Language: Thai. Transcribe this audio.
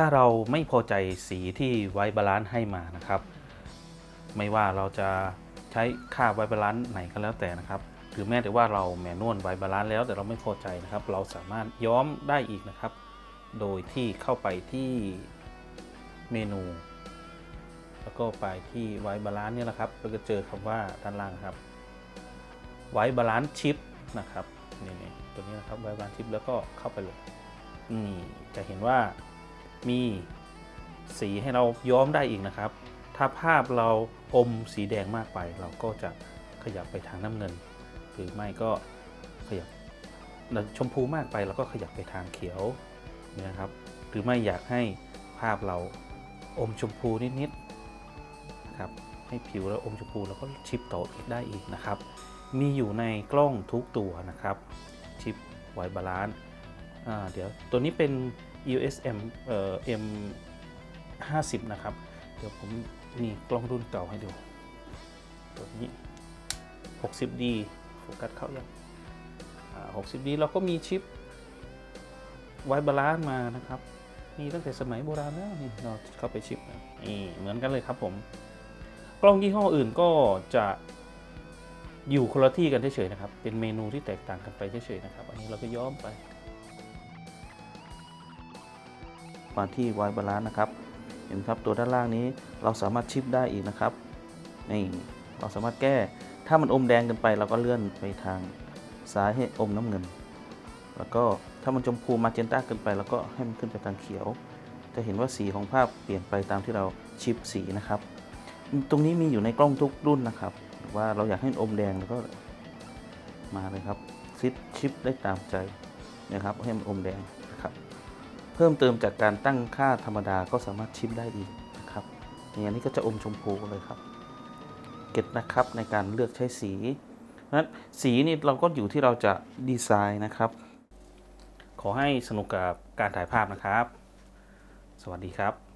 ถ้าเราไม่พอใจสีที่ไวบาลานซ์ให้มานะครับ ไม่ว่าเราจะใช้ค่าไวบาลานซ์ไหนก็แล้วแต่นะครับ หรือแม้แต่ว่าเราแมนนวลไวบาลานซ์แล้วแต่เราไม่พอใจนะครับ เราสามารถย้อมได้อีกนะครับ โดยที่เข้าไปที่เมนู แล้วก็ไปที่ไวบาลานซ์นี่แหละครับเราจะเจอคำว่าด้านล่างครับไวบาลานซ์ชิปนะครับนี่ตัวนี้นะครับไวบาลานซ์ชิปแล้วก็เข้าไปเลยนี่จะเห็นว่า มีสีให้เราย้อมได้อีกนะครับ ถ้าภาพเราอมสีแดงมากไป เราก็จะขยับไปทางน้ำเงิน หรือไม่ก็ขยับชมพูมากไปเราก็ขยับไปทางเขียวนะครับ หรือไม่อยากให้ภาพเราอมชมพูนิดๆนะครับให้ผิวเราอมชมพูแล้วก็ชิปต่ออีกได้อีกนะครับ มีอยู่ในกล้องทุกตัวนะครับ ชิปไวบาลานซ์อ่าเดี๋ยวตัวนี้เป็น EOS M เอ่อ M 50 นะครับ เดี๋ยวผมมีกล้องรุ่นเก่าให้ดู ตัวนี้ 60D โฟกัสเข้ายัง 60D เราก็มีชิปไวบาลานซ์มานะครับ มีตั้งแต่สมัยโบราณแล้วนี่เราเข้าไปชิปนี่เหมือนกันเลยครับผม กล้องยี่ห้ออื่นก็จะอยู่คนละที่กันเฉยๆนะครับ เป็นเมนูที่แตกต่างกันไปเฉยๆนะครับ อันนี้เราก็ย้อมไป มาที่ไวบาลานซ์นะครับ เห็นครับตัวด้านล่างนี้เราสามารถชิปได้อีกนะครับนี่เราสามารถแก้ ถ้ามันอมแดงเกินไปเราก็เลื่อนไปทางซ้ายให้อมน้ำเงิน แล้วก็ถ้ามันชมพูมาเจนต้าเกินไปเราก็ให้มันขึ้นไปทางเขียว จะเห็นว่าสีของภาพเปลี่ยนไปตามที่เราชิปสีนะครับ ตรงนี้มีอยู่ในกล้องทุกรุ่นนะครับ ว่าเราอยากให้อมแดงแล้วก็มาเลยครับซิปชิปได้ตามใจนะครับให้มันอมแดง เพิ่มเติมจากการตั้งค่าธรรมดาก็สามารถชิมได้อีกนะครับอย่างนี้ก็จะอมชมพูเลยครับ เก็ตนะครับในการเลือกใช้สีนั้นสีนี่เราก็อยู่ที่เราจะดีไซน์นะครับ ขอให้สนุกกับการถ่ายภาพนะครับ สวัสดีครับ